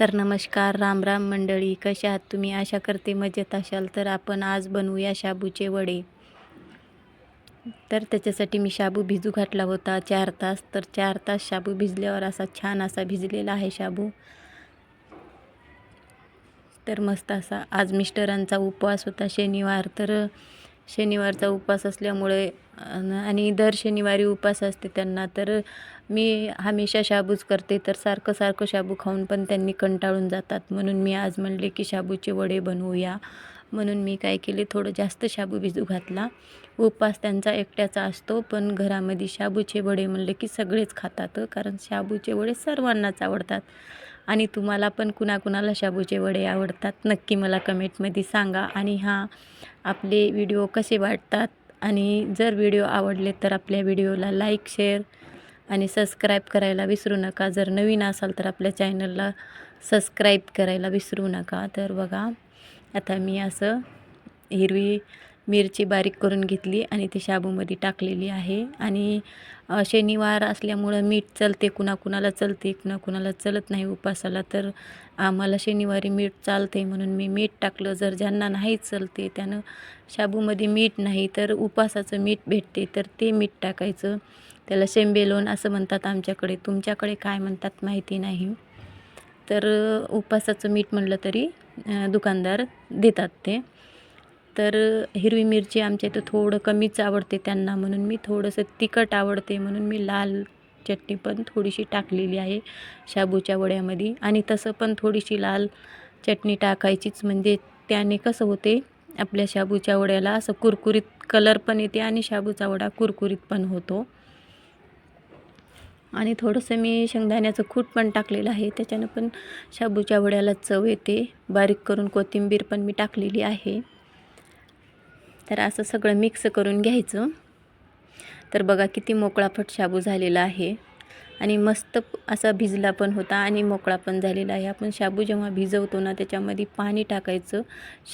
तर नमस्कार राम राम मंडळी कशा आहात तुम्ही? आशा करते मजेत असाल. तर आपण आज बनवूया शाबूचे वडे. तर त्याच्यासाठी मी शाबू भिजू घातला होता चार तास. तर चार तास शाबू भिजल्यावर असा छान असा भिजलेला आहे शाबू. तर मस्त असा आज मिस्टरांचा उपवास होता शनिवार. तर शनिवारचा उपवास असल्यामुळे आणि दर शनिवारी उपवास असते त्यांना. तर मी हमेशा शाबूच करते. तर सारखं सारखं शाबू खाऊन पण त्यांनी कंटाळून जातात. म्हणून मी आज म्हणले की शाबूचे वडे बनवूया. म्हणून मी काय केले थोडं जास्त शाबू भिजू घातला. उपवास त्यांचा एकट्याचा असतो पण घरामध्ये शाबूचे वडे म्हणले की सगळेच खातात कारण शाबूचे वडे सर्वांनाच आवडतात. आणि तुम्हाला पण कुणाकुणाला शाबूचे वडे आवडतात नक्की मला कमेंटमध्ये सांगा. आणि हां आपले व्हिडिओ कसे वाटतात? आणि जर व्हिडिओ आवडले तर आपल्या व्हिडिओला लाईक शेअर आणि सबस्क्राईब करायला विसरू नका. जर नवीन असाल तर आपल्या चॅनलला सबस्क्राईब करायला विसरू नका. तर बघा आता मी असं हिरवी मिरची बारीक करून घेतली आणि ती शाबूमध्ये टाकलेली आहे. आणि शनिवार असल्यामुळं मीठ चलते कुणाकुणाला चलते कुणाकुणाला चलत नाही उपासाला. तर आम्हाला शनिवारी मीठ चालते म्हणून मी मीठ टाकलं. जर ज्यांना नाही चलते त्यानं शाबूमध्ये मीठ नाही तर उपासाचं मीठ भेटते तर ते मीठ टाकायचं. त्याला शेंबेलोण असं म्हणतात आमच्याकडे. तुमच्याकडे काय म्हणतात माहिती नाही. तर उपासाचं मीठ म्हणलं तरी दुकानदार देतात ते. तर हिरवी मिरची आमच्या इथं थोडं कमीच आवडते त्यांना म्हणून मी थोडंसं तिखट आवडते म्हणून मी लाल चटणी पण थोडीशी टाकलेली आहे शाबूच्या वड्यामध्ये. आणि तसं पण थोडीशी लाल चटणी टाकायचीच. म्हणजे त्याने कसं होते आपल्या शाबूच्या वड्याला असं कुरकुरीत कलर पण येते आणि शाबूचा वडा कुरकुरीत पण होतो. आणि थोडंसं मी शेंगदाण्याचं कूट पण टाकलेलं आहे. त्याच्यानं पण शाबूच्या वड्याला चव येते. बारीक करून कोथिंबीर पण मी टाकलेली आहे. तर असं सगळं मिक्स करून घ्यायचं. तर बघा किती मोकळाफट शाबू झालेला आहे. आणि मस्त असा भिजला पण होता आणि मोकळा पण झालेला आहे. आपण शाबू जेव्हा भिजवतो ना त्याच्यामध्ये पाणी टाकायचं.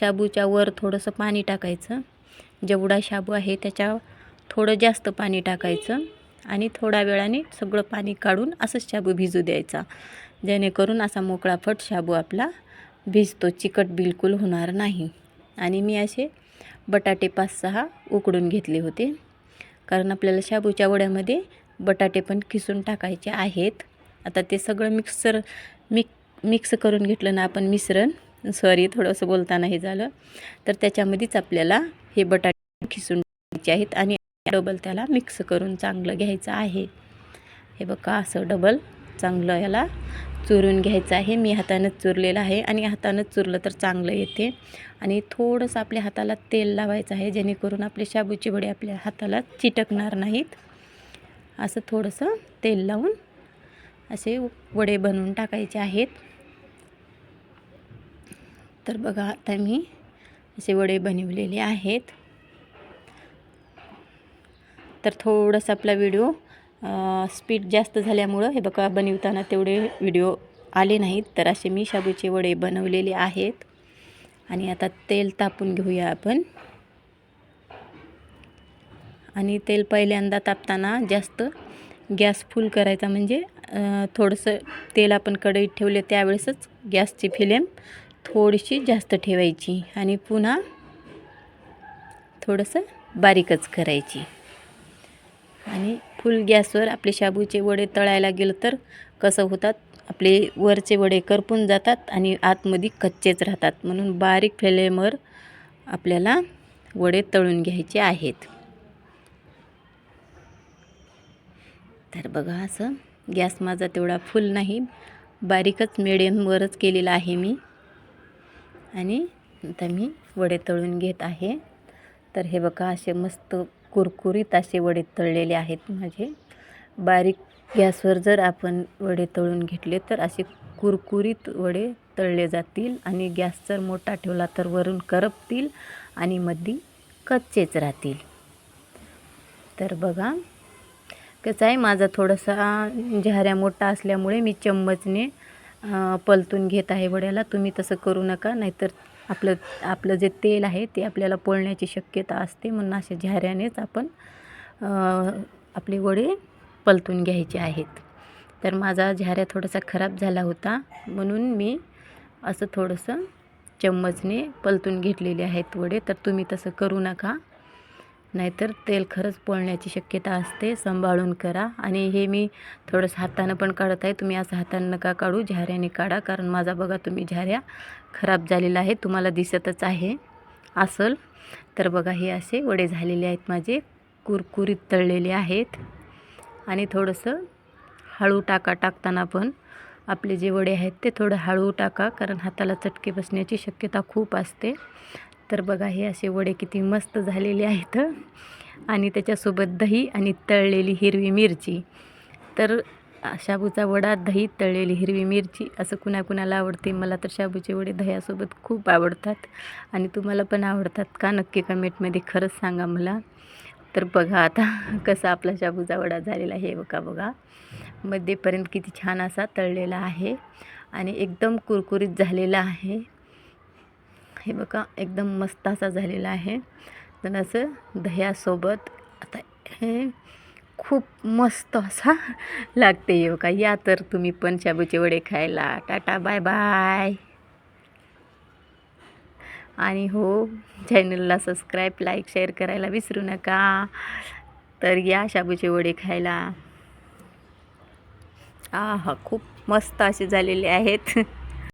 शाबूच्या वर थोडंसं पाणी टाकायचं. जेवढा शाबू आहे त्याच्या थोडं जास्त पाणी टाकायचं. आणि थोड्या वेळाने सगळं पाणी काढून असंच शाबू भिजू द्यायचा. जेणेकरून असा मोकळाफट शाबू आपला भिजतो. चिकट बिलकुल होणार नाही. आणि मी असे बटाटे पाच सहा उकडून घेतले होते. कारण आपल्याला शाबूच्या वड्यामध्ये बटाटे पण किसून टाकायचे आहेत. आता ते सगळं मिक्सर मिक मिक्स करून घेतलं ना आपण मिश्रण. सॉरी थोडंसं बोलताना हे झालं. तर त्याच्यामध्येच आपल्याला हे बटाटे खिसून टाकायचे आहेत आणि डबल त्याला मिक्स करून चांगलं घ्यायचं आहे. हे बघा असं डबल चांगलं याला चुरून घ्यायचं आहे. मी हातानंच चुरलेलं आहे आणि हातानंच चुरलं तर चांगलं येते. आणि थोडंसं आपल्या हाताला तेल लावायचं आहे जेणेकरून आपले शाबूची वडे आपल्या हाताला चिटकणार नाहीत. असं थोडंसं तेल लावून असे वडे बनवून टाकायचे आहेत. तर बघा आता मी असे वडे बनवलेले आहेत. तर थोडंसं आपला व्हिडिओ स्पीड जास्त झाल्यामुळं हे बघा बनवताना तेवढे व्हिडिओ आले नाहीत. तर असे मी शाबूचे वडे बनवलेले आहेत. आणि आता तेल तापून घेऊया आपण. आणि तेल पहिल्यांदा तापताना जास्त गॅस फुल करायचा म्हणजे थोडंसं तेल आपण कढईत ठेवले त्यावेळेसच गॅसची फ्लेम थोडीशी जास्त ठेवायची. आणि पुन्हा थोडंसं बारीकच करायची. आणि फुल गॅसवर आपले शाबूचे वडे तळायला गेलं तर कसं होतात? आपले वरचे वडे करपून जातात आणि आतमध्ये कच्चेच राहतात. म्हणून बारीक फ्लेमवर आपल्याला वडे तळून घ्यायचे आहेत. तर बघा असं गॅस माझा तेवढा फुल नाही. बारीकच मिडियमवरच केलेला आहे मी. आणि आता मी वडे तळून घेत आहे. तर हे बघा असे मस्त कुरकुरीत असे वडे तळलेले आहेत माझे. बारीक गॅसवर जर आपण वडे तळून घेतले तर असे कुरकुरीत वडे तळले जातील आणि गॅस जर मोठा ठेवला तर वरून करपतील आणि मध्ये कच्चेच राहतील. तर बघा कसं आहे माझा थोडासा झाऱ्या मोठा असल्यामुळे मी चम्मचने पलतून घेत आहे वड्याला. तुम्ही तसं करू नका नाहीतर आपलं आपलं जे तेल आहे ते आपल्याला पोळण्याची शक्यता असते म्हणून अशा झाऱ्यानेच आपण आपले वडे पलतून घ्यायचे आहेत. तर माझा झाऱ्या थोडासा खराब झाला होता म्हणून मी असं थोडंसं चम्मचने पलतून घेतलेले आहेत वडे. तर तुम्ही तसं करू नका. नाहीतर तेल खरंच पोळण्याची शक्यता असते. सांभाळून करा. आणि हे मी थोडंसं हातानं पण काढत आहे. तुम्ही असं हातानं नका काढू. झाऱ्याने काढा. कारण माझा बघा तुम्ही झाऱ्या खराब झालेला आहे तुम्हाला दिसतच आहे. असल तर बघा हे असे वडे झालेले आहेत माझे. कुरकुरीत तळलेले आहेत. आणि थोडंसं हळू टाका टाकताना पण. आपले जे वडे आहेत ते थोडं हळू टाका कारण हाताला चटके बसण्याची शक्यता खूप असते. तर बघा हे असे वडे किती मस्त झालेले आहेत. आणि त्याच्यासोबत दही आणि तळलेली हिरवी मिरची. तर शाबूचा वडा दही तळलेली हिरवी मिरची असं कुणाकुणाला आवडते? मला तर शाबूचे वडे दह्यासोबत खूप आवडतात आणि तुम्हाला पण आवडतात का? नक्की कमेंटमध्ये खरंच सांगा मला. तर बघा आता कसा आपला शाबूचा वडा झालेला आहे. बघा बघा. मध्येपर्यंत किती छान असा तळलेला आहे आणि एकदम कुरकुरीत झालेला आहे. हे बघा एकदम मस्त असा झालेला आहे. तर असं दह्यासोबत. आता हे खूप मस्त असा लागते योगा. या तर तुम्ही पण शाबूचे वडे खायला. Tata bye bye. आणि हो चॅनलला सबस्क्राईब लाईक शेअर करायला विसरू नका. तर या शाबूचे वडे खायला. आ हा खूप मस्त असे झालेले आहेत.